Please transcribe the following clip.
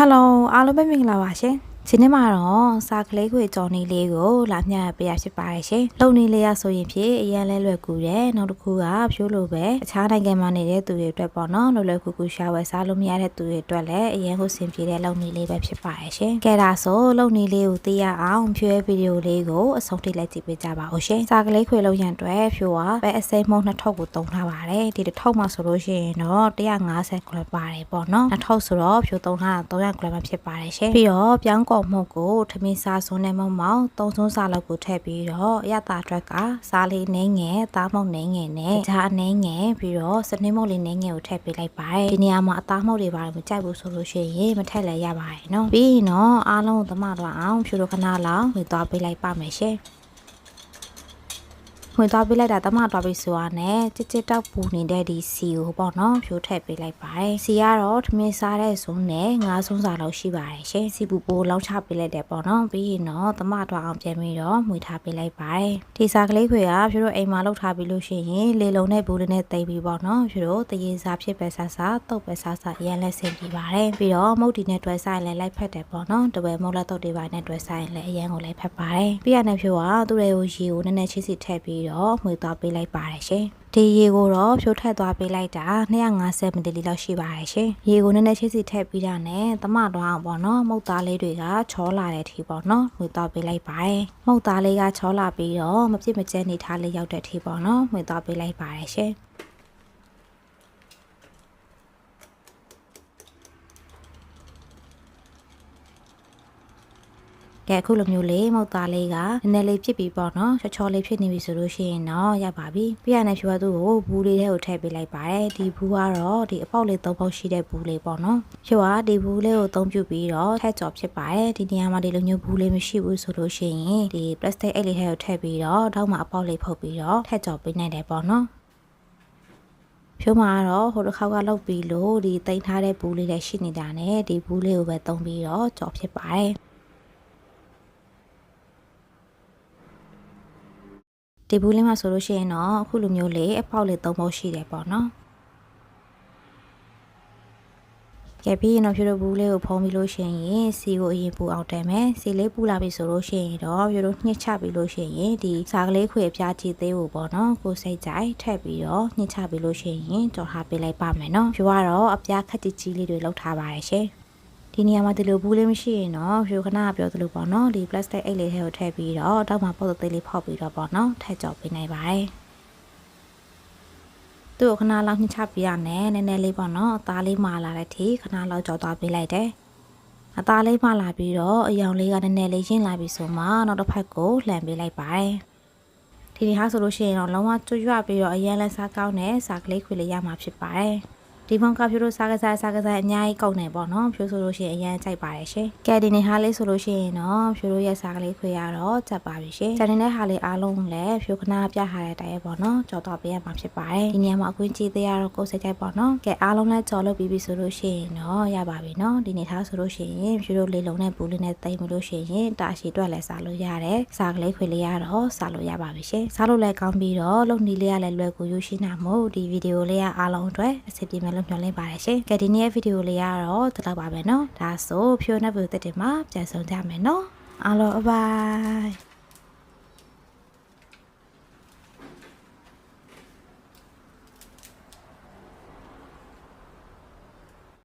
ဟယ်လိုအားလုံးပဲမင်္ဂလာပါရှင် ဒီနေ့မှာတော့စာကလေးခွေကြော်နေလေးကိုလာမျှပေးရဖြစ်ပါတယ်ရှင်လုံနေလေးရဆိုရင်ဖြစ်အရင်လဲလွယ်ကူတယ်နောက်တစ်ခုကဖြိုးလို့ပဲအခြားနိုင်ငံမှာနေတဲ့သူတွေအတွက်ပေါ့နော်လွယ်လွယ်ကူကူရှာဝယ်စားလို့မရတဲ့သူတွေအတွက်လည်းအရင်ကိုစင်ပြေတဲ့လုံနေလေးပဲဖြစ်ပါတယ်ရှင်ကဲဒါဆိုလုံနေလေးကိုသိရအောင်ဖြိုးရဲ့ဗီဒီယိုလေးကိုအဆုံးထိလိုက်ကြည့်ပေးကြပါဦးရှင်စာကလေးခွေလုံရန်အတွက်ဖြိုးကပဲအစိမ်းမုံနှစ်ထုပ်ကိုတုံထားပါတယ်ဒီတစ်ထုပ်မှာဆိုလို့ရှိရင်တော့150 gram ပါတယ်ပေါ့နော်နှစ်ထုပ်ဆိုတော့ဖြိုးတုံထား300 gram ဖြစ်ပါတယ်ရှင်ပြီးတော့ပြောင်းကော်မှုတ်ကိုထမင်းစားစွန်းနဲ့မုံမောင်သုံးစွန်းစားလောက်ကိုထည့်ပြီးတော့ရတာအတွက်ကစားလေးနှင်းငယ်သားမုံနှင်းငယ်နဲ့ဂျာနှင်းငယ်ပြီးတော့စနင်းမုံလေးနှင်းငယ်ကိုထည့်ပေးလိုက်ပါတယ်ဒီနေရာမှာအသားမုံတွေပါတယ်မကြိုက်ဘူးဆိုလို့ရှိရင်မထည့်လည်းရပါတယ်နော်ပြီးရင်တော့အားလုံးကိုသမတော့အောင်ဖြူလို့ခဏလောက်ဝင်သွားပေးလိုက်ပါမယ်ရှင် ဝင်သွားပေးလိုက်တာတမသွားပြီးဆိုတာနဲ့ကြစ်ကြစ်တောက်ပူနေတဲ့ဒီစီကိုပေါ့နော်ဖြိုးထည့်ပေးလိုက်ပါတယ်စီကတော့ထမင်းစားတဲ့ဇုံနဲ့ငါးဆုံးစာလောက်ရှိပါတယ်ရှင်စီပူပိုလောက်ချပေးလိုက်တယ်ပေါ့နော်ပြီးရင်တော့တမသွားအောင်ပြန်ပြီးတော့မှွေထားပေးလိုက်ပါတယ်ဒီစားကလေးခွေကဖြိုးတို့အိမ်မှာလောက်ထားပြီးလို့ရှိရင်လေလုံးနဲ့ဘူးလေးနဲ့တိတ်ပြီးပေါ့နော်ဖြိုးတို့တရေစားဖြစ်ပဲစားစားတုတ်ပဲစားစားရန်လက်ဆင်ပြီးပါတယ်ပြီးတော့မုတ်တီနဲ့တွဲဆိုင်လည်းလိုက်ဖက်တယ်ပေါ့နော်တပယ်မုတ်လက်တုတ်တွေပါနဲ့တွဲဆိုင်လည်းအရန်ကိုလိုက်ဖက်ပါတယ်ပြီးရတဲ့ဖြိုးကသူ့ရဲ့ကိုရေကိုနည်းနည်းချစ်စီထည့်ပြီးတော့မှွေသွားပေးလိုက်ပါတယ်ရှင်ဒီရေကိုတော့ဖြိုးထက်သွားပေးလိုက်တာ250မီလီလီလောက်ရှိပါတယ်ရှင်ရေကိုနည်းနည်းချစ်စီထည့်ပြီးတာနဲ့သမတော့အောင်ပေါ့နော်မုတ်သားလေးတွေကချောလာတဲ့အထိပေါ့နော်မှွေသွားပေးလိုက်ပါတယ်မုတ်သားလေးကချောလာပြီးတော့မပြစ်မကျဲနေထားလေးရောက်တဲ့အထိပေါ့နော်မှွေသွားပေးလိုက်ပါတယ်ရှင် ကဲအခုလိုမျိုးလေးမုတ်သားလေးကနည်းနည်းလေးဖြစ်ပြီးပေါ့နော်ချောချောလေးဖြစ်နေပြီဆိုလို့ရှိရင်တော့ရပါပြီပြရနေဖြူကသူ့ကိုဘူးလေးထဲကိုထည့်ပေးလိုက်ပါတယ်ဒီဘူးကတော့ဒီအပေါက်လေးသုံးပေါက်ရှိတဲ့ဘူးလေးပေါ့နော်ဖြူကဒီဘူးလေးကိုသုံးပြုပြီးတော့ထည့်ကြော်ဖြစ်ပါတယ်ဒီနေရာမှာဒီလိုမျိုးဘူးလေးမရှိဘူးဆိုလို့ရှိရင်ဒီ plastic အိတ်လေးထဲကိုထည့်ပြီးတော့ထောက်မှာအပေါက်လေးဖုတ်ပြီးတော့ထည့်ကြော်ပေးနိုင်တယ်ပေါ့နော်ဖြိုးမှာတော့ဟိုတစ်ခေါက်ကလောက်ပြီးလို့ဒီတိန်ထားတဲ့ဘူးလေးလည်းရှိနေတာနဲ့ဒီဘူးလေးကိုပဲသုံးပြီးတော့ကြော်ဖြစ်ပါတယ် ဒီဘူးလေးမှာဆိုလို့ရှိရင်တော့အခုလိုမျိုးလေးအပေါက်လေး၃ပေါက်ရှိတယ်ပေါ့နော်ကဲပြီးရင်တော့ဖြိုးတို့ဘူးလေးကိုဖုံးပြီးလို့ရှိရင်စီကိုအရင်ပူအောင်တက်မယ်စီလေးပူလာပြီဆိုလို့ရှိရင်တော့ဖြိုးတို့ညှစ်ချပြီးလို့ရှိရင်ဒီစားကလေးခွေအပြားကြည့်သေးဖို့ပေါ့နော်ကိုစိတ်ကြိုက်ထည့်ပြီးတော့ညှစ်ချပြီးလို့ရှိရင်ကြော်ထားပေးလိုက်ပါမယ်နော်ဖြိုးကတော့အပြားခက်ကြီးကြီးလေးတွေလောက်ထားပါတယ်ရှင် ဒီနေရာမှာဒီလိုဘူးလေးမရှိရင်တော့ဖြိုခဏပြောသလိုပေါ့နော်ဒီ plastic အိတ်လေးထဲကိုထည့်ပြီးတော့တောက်မှာပုတ်သေးလေးဖောက်ပြီးတော့ပေါ့နော်ထည့်ကြော်ပေးနိုင်ပါတယ်သူ့ကိုခဏလောက်ညှစ်ချပေးရနဲ့နည်းနည်းလေးပေါ့နော်အသားလေးမာလာတဲ့ထိခဏလောက်ကြော်သွားပေးလိုက်တယ်အသားလေးမာလာပြီးတော့အယောင်လေးကနည်းနည်းလေးရင်းလာပြီဆိုမှနောက်တစ်ဖက်ကိုလှန်ပေးလိုက်ပါတယ်ဒီနေ့ဟာဆိုလို့ရှိရင်တော့လုံးဝကျွတ်ရွပြီးတော့အရင်လဲစားကောင်းတဲ့စားကလေးခွေလေးရမှာဖြစ်ပါတယ် ဒီမောင်ကဖြိုးတို့စားကစားစားကစားအများကြီးကောက်နေပေါ့နော်ဖြိုးဆိုလို့ရှိရင်အရန်ကြိုက်ပါတယ်ရှင်ကဲဒီနေ့ဟာလေးဆိုလို့ရှိရင်တော့ဖြိုးတို့ရဲ့စားကလေးခွေရတော့ကြက်ပါပြီရှင်ဂျန်နေတဲ့ဟာလေးအားလုံးလည်းဖြိုးခနာပြထားတဲ့အတိုင်းပေါ့နော်ကြော်တော့ပေးရမှာဖြစ်ပါတယ်ဒီနေရာမှာအကွင်းကြည့်သေးရတော့ကိုယ်စိတ်ကြိုက်ပေါ့နော်ကဲအားလုံးလည်းကြော်လို့ပြီးပြီဆိုလို့ရှိရင်တော့ရပါပြီနော်ဒီနေ့ထားဆိုလို့ရှိရင်ဖြိုးတို့လေးလုံးနဲ့ပူလေးနဲ့တိတ်မလို့ရှိရင်တာရှည်တွက်လည်းစားလို့ရတယ်စားကလေးခွေလေးရတော့စားလို့ရပါပြီရှင်စားလို့လည်းကောင်းပြီးတော့လုံနီလေးကလည်းလွယ်ကူယူရှင်းတာမို့ဒီဗီဒီယိုလေးကအားလုံးအတွက်အဆင်ပြေမယ်လို့မျှော်လင့်ပါတယ်ရှင်ကဲဒီနေ့ရဲ့ဗီဒီယိုလေးကတော့ဒီလောက်ပါပဲเนาะဒါဆိုဖြိုးနေဘူးတက်တင်မှာပြန်ဆောင်ကြမယ်เนาะအားလုံးဘိုင်